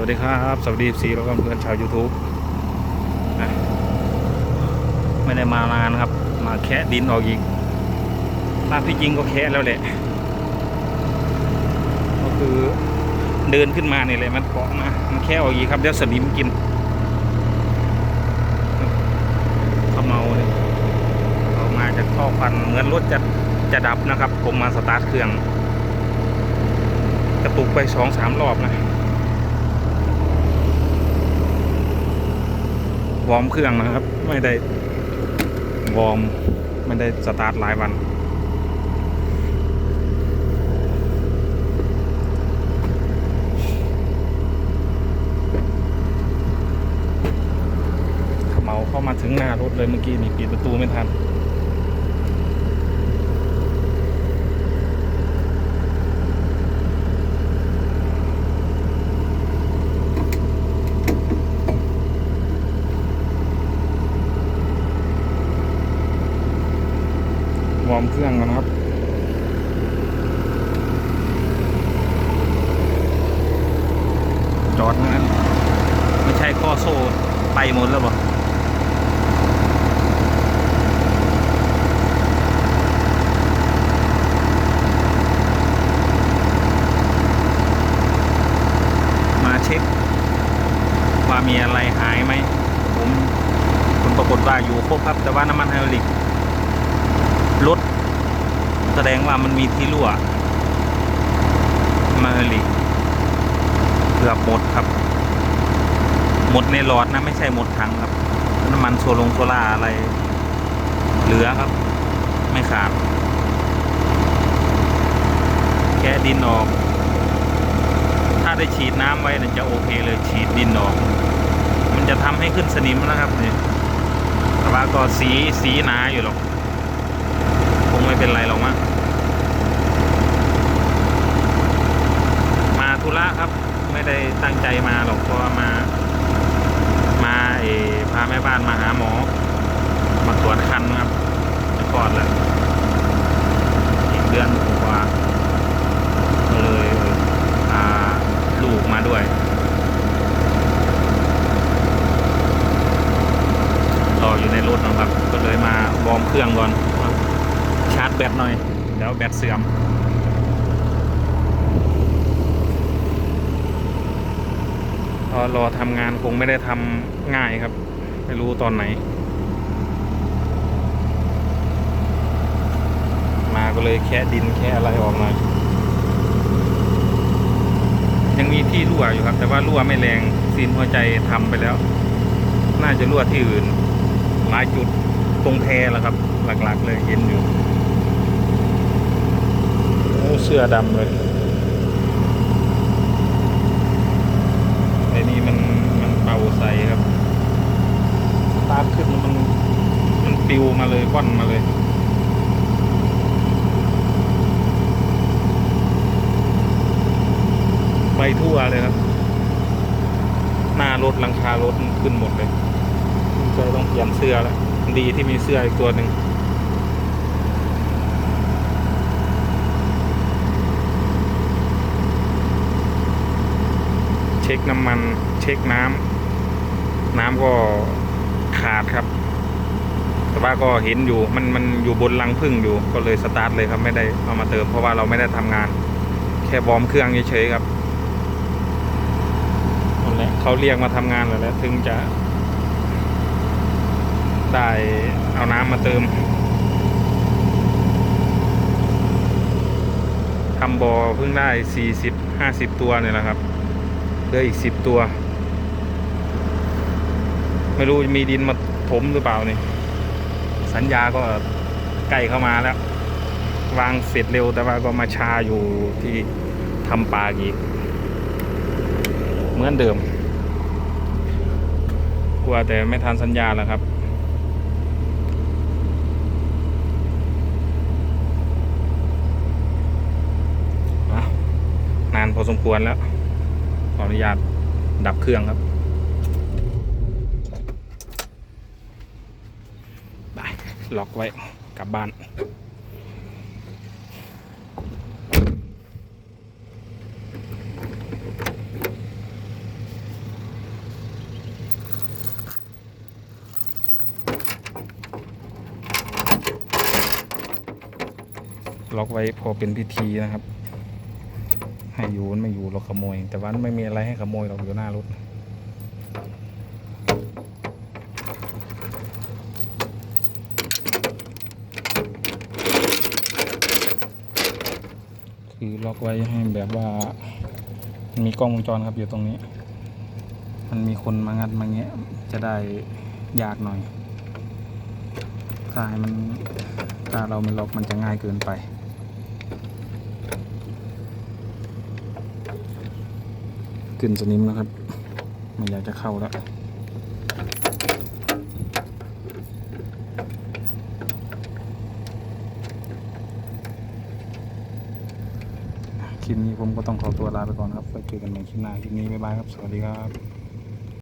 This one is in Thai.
วัสดีครับ สวัสดีสีแล้วก็เพื่อนชาว YouTube นะไม่ได้มานานครับ มาแคะดินออกอีกตามที่จริงก็แคะแล้วแหละ ก็คือเดินขึ้นมาเนี่ยเลยมันเกาะมา มันแค่ออกอีกครับ เดี๋ยวสนิมกินขมเมาเลยออกมาจากท่อควันเหมือนรถจะจะดับนะครับ ผมมาสตาร์ทเครื่อง กระตุกไปสองสามรอบนะ วอร์มเครื่องนะครับ ไม่ได้วอร์มไม่ได้สตาร์ทหลายวันเมาเข้ามาถึงหน้ารถเลยเมื่อกี้นี่ปิดประตูไม่ทัน วอร์มเครื่องก่อนะครับจอดนั้นไม่ใช่ข้อโซ่ไปหมดแล้วบ่มาเช็ค ว่ามีอะไรหายไหม ผมผลปรากฏว่าอยู่ครบครับ แต่ว่าน้ำมันไฮดรอลิก รถแสดงว่ามันมีที่รั่ว มาลิกเกือบหมดครับ หมดในหลอดนะไม่ใช่หมดถังครับ น้ำมันโซลงโซล่าอะไร เหลือครับ ไม่ขาดแค่ดินออก ถ้าได้ฉีดน้ำไว้เนี่ยจะโอเคเลยฉีดดินออก มันจะทำให้ขึ้นสนิมนะครับนี่แต่ว่าก็สีสีหนาอยู่หรอก ไม่เป็นไรหรอกมั้งมาธุระครับ ไม่ได้ตั้งใจมาหรอกเพราะมา มาเออพาแม่บ้านมาหาหมอ มาตรวจคันครับจะคลอดแล้วอีกเดือนกว่าก็เลยพาลูกมาด้วย รออยู่ในรถนะครับ ก็เลยมาวอร์มเครื่องก่อน ชาร์จ แบตหน่อย เดี๋ยวแบตเสื่อมพอรอทำงานคงไม่ได้ทำง่ายครับ ไม่รู้ตอนไหน มาก็เลยแค่ดินแค่อะไรออกหน่อยยังมีที่รั่วอยู่ครับ แต่ว่ารั่วไม่แรงซีนหัวใจทำไปแล้ว น่าจะรั่วที่อื่น หลายจุดตรงแพรแหละครับ หลักๆ เลยเห็นอยู่ เสื้อดำเลยไอ้นี่มันมันเป่าใสครับสตาร์ทขึ้นมันมันปิวมาเลยก้อนมาเลยไปทั่วเลยครับ หน้ารถหลังคารถขึ้นหมดเลยใจต้องเปลี่ยนเสื้อแล้ว ดีที่มีเสื้ออีกตัวหนึ่ง ช็คน้ำมัน เช็คน้ำน้ำก็ขาดครับ แต่ว่าก็เห็นอยู่มันมันอยู่บนรังพึ่งอยู่ก็เลยสตาร์ทเลยครับไม่ได้เอามาเติมเพราะว่าเราไม่ได้ทำงาน แค่วอมเครื่องเฉยๆครับนั่นแหละเขาเรียกมาทำงานแล้วแหละถึงจะ ได้เอาน้ำมาเติมทำบอ่อเพิ่งได้สี่สิบห้าสิบตัวเนี่ยแหละครับ เหลืออีกสิบตัว ไม่รู้จะมีดินมาถมหรือเปล่านี่ สัญญาก็ใกล้เข้ามาแล้ว วางเสร็จเร็วแต่ว่าก็มาชาอยู่ที่ทำปลาอีก เหมือนเดิม กลัวแต่ไม่ทันสัญญาแล้วครับนานพอสมควรแล้ว ขออนุญาตดับเครื่องครับไปล็อกไว้กลับบ้านล็อกไว้พอเป็นพิธีนะครับ ให้อยู่มันไม่อยู่เราขโมย แต่ว่าไม่มีอะไรให้ขโมยเราอยู่หน้ารถคือล็อกไว้ให้แบบว่า มีกล้องวงจรครับอยู่ตรงนี้ มันมีคนมางัดมาเงี้ยจะได้ยากหน่อยถ้าให้มันถ้าเราไม่ล็อกมันจะง่ายเกินไป ขึ้นสนิมนะครับ ไม่อยากจะเข้าแล้วคลิปนี้ผมก็ต้องขอตัวลาไปก่อนครับไปเจอกันใหม่คลิปหน้าคลิปนี้บ๊ายบายครับ สวัสดีครับ